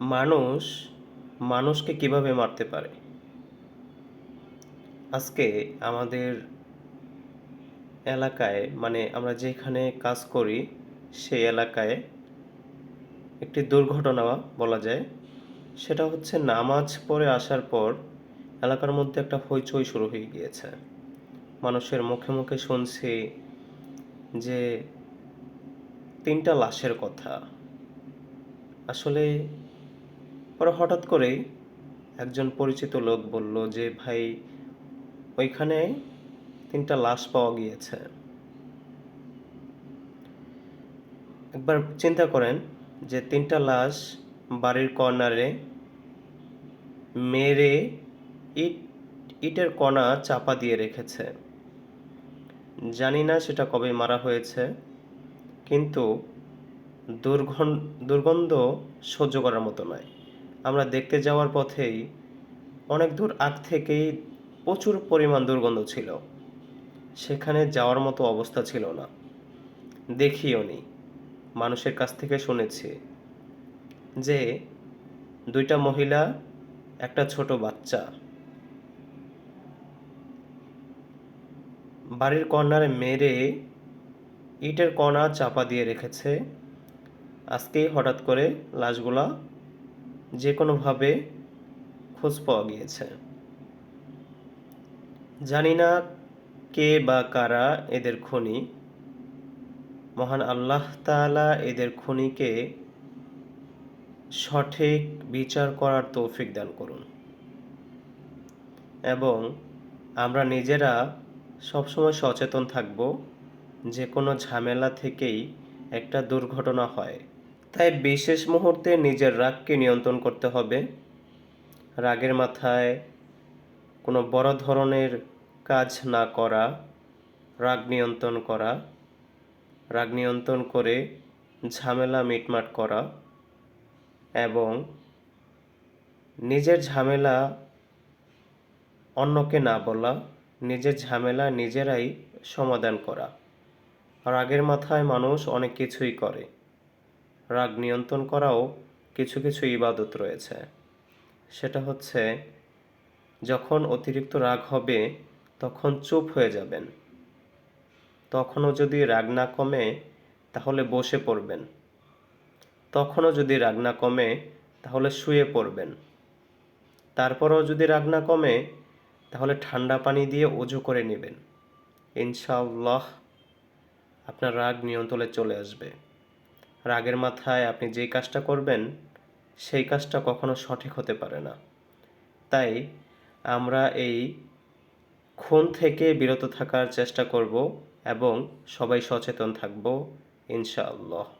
মানুষ মানুষকে কীভাবে মারতে পারে? আজকে আমাদের এলাকায় মানে আমরা যেখানে কাজ করি, সেই এলাকায় একটি দুর্ঘটনা বলা যায়। সেটা হচ্ছে নামাজ পড়ে আসার পর এলাকার মধ্যে একটা হইচই শুরু হয়ে গিয়েছে। মানুষের মুখে মুখে শুনছি যে তিনটা লাশের কথা। আসলে পরে হঠাৎ করেই একজন পরিচিত লোক বলল যে, ভাই, ওইখানে তিনটা লাশ পাওয়া গিয়েছে। একবার চিন্তা করেন যে, তিনটা লাশ বাড়ির কর্নারে মেরে ইট, ইটের কণা চাপা দিয়ে রেখেছে। জানি না সেটা কবে মারা হয়েছে, কিন্তু দুর্গন দুর্গন্ধ সহ্য করার মতো নয়। আমরা দেখতে যাওয়ার পথেই অনেক দূর আগ থেকেই প্রচুর পরিমাণ দুর্গন্ধ ছিল। সেখানে যাওয়ার মতো অবস্থা ছিল না। দেখিও নি, মানুষের কাছ থেকে শুনেছি যে দুইটা মহিলা, একটা ছোট বাচ্চা। বাড়ির কর্নারে মেরে ইটের কণা চাপা দিয়ে রেখেছে। আজকেই হঠাৎ করে লাশগুলা যে কোনোভাবে খোঁজ পাওয়া গিয়েছে। জানি না কে বা কারা এদের খুনি। মহান আল্লাহ তাআলা এদের খুনিকে সঠিক বিচার করার তৌফিক দান করুন। এবং আমরা নিজেরা সবসময় সচেতন থাকব, যে কোনো ঝামেলা থেকেই একটা দুর্ঘটনা হয়। তাই বিশেষ মুহূর্তে নিজের রাগকে নিয়ন্ত্রণ করতে হবে। রাগের মাথায় কোনো বড় ধরনের কাজ না করা, রাগ নিয়ন্ত্রণ করা, রাগ নিয়ন্ত্রণ করে ঝামেলা মিটমাট করা এবং নিজের ঝামেলা অন্যকে না বলা, নিজের ঝামেলা নিজেরাই সমাধান করা। রাগের মাথায় মানুষ অনেক কিছুই করে। রাগ নিয়ন্ত্রণ করাও কিছু কিছু ইবাদত রয়েছে। সেটা হচ্ছে, যখন অতিরিক্ত রাগ হবে, তখন চুপ হয়ে যাবেন। তখনও যদি রাগ না কমে, তাহলে বসে পড়বেন। তখনও যদি রাগ না কমে, তাহলে শুয়ে পড়বেন। তারপরেও যদি রাগ না কমে, তাহলে ঠান্ডা পানি দিয়ে অজু করে নেবেন। ইনশাআল্লাহ আপনার রাগ নিয়ন্ত্রণে চলে আসবে। রাগের মাথায় আপনি যে কাজটা করবেন, সেই কাজটা কখনো সঠিক হতে পারে না। তাই আমরা এই খুন থেকে বিরত থাকার চেষ্টা করব এবং সবাই সচেতন থাকব, ইনশাআল্লাহ।